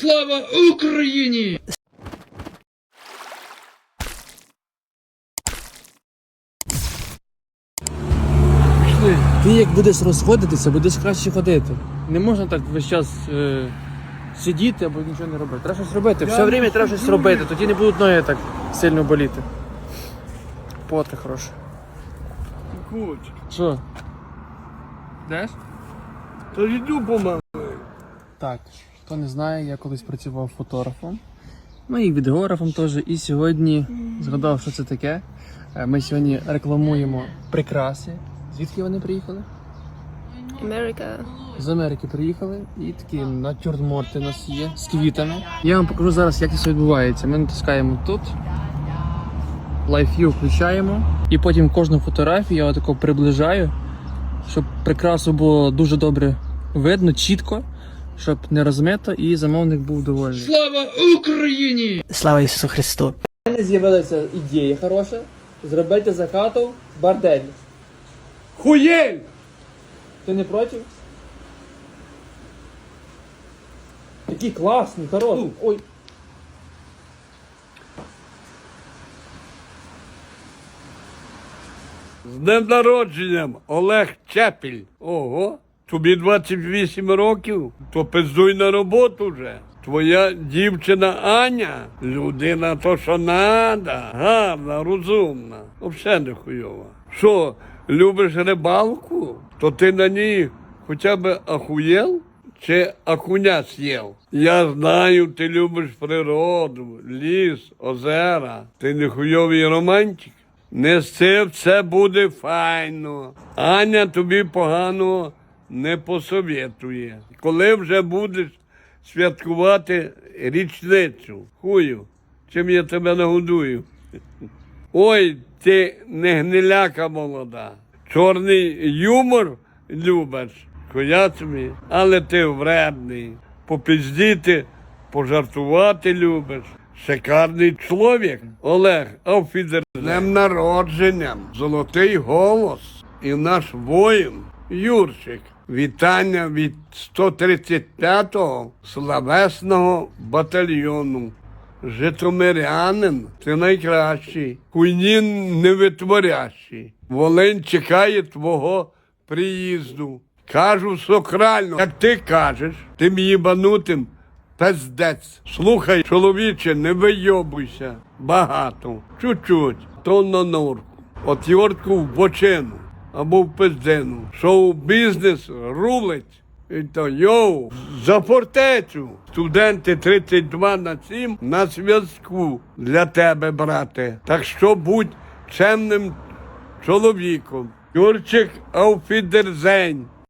Слава Україні! Пішли. Ти як будеш розходитися, будеш краще ходити. Не можна так весь час е, сидіти або нічого не робити. Треба щось робити. Все время треба щось робити, тоді не будуть ноги так сильно боліти. Потка хороша. Куч, Що? Деш? то йду помагаю. Так, хто не знає, я колись працював фотографом. Ну і відеографом теж. І сьогодні згадав, що це таке. Е, Ми сьогодні рекламуємо прикраси. Звідки вони приїхали? America. З Америки приїхали і такі натюрморти у нас є з квітами. Я вам покажу зараз, як це все відбувається. Ми натискаємо тут, Live View включаємо, і потім кожну фотографію я отако приближаю, щоб прикрасу було дуже добре видно, чітко, щоб не розмито і замовник був довольний. Слава Україні! Слава Ісусу Христу! У мене з'явилася ідея хороша зробити за хату бордель. Хуєль! Ти не проти? Такий класний, хороший. Ой. З днем народженням Олег Чепіль. Ого, тобі 28 років, то пиздуй на роботу вже. Твоя дівчина Аня, людина то, що надо, гарна, розумна, взагалі не хуйова. Що, любиш рибалку? То ти на ній хоча б ахуєл? Чи акуня з'їв? Я знаю, ти любиш природу, ліс, озера. Ти не хуйовий романтик. Не з цим все буде файно. Аня тобі погано не посовєтує. Коли вже будеш святкувати річницю, хую, чим я тебе нагодую? Ой, ти не гниляка молода. Чорний юмор любиш, тобі, але ти вредний. Попіздіти, пожартувати любиш. Шикарний чоловік. Олег Ауфідер. З Днем народженням, золотий голос і наш воїн Юрчик. Вітання від 135-го славесного батальйону. Житомирянин, ти найкращий, хуйні невитворящий. Волинь чекає твого приїзду. Кажу сокрально, як ти кажеш, тим їбанутим пиздець. Слухай, чоловіче, не вийобуйся. Багато, чуть-чуть, то на норку. От йортку в бочину або в пиздину. Шоу-бізнес рулить. І то йоу, за фортецю. Студенти 32 на 7 на зв'язку для тебе, брате. Так що будь чемним чоловіком. Юрчик Ауфідерзень.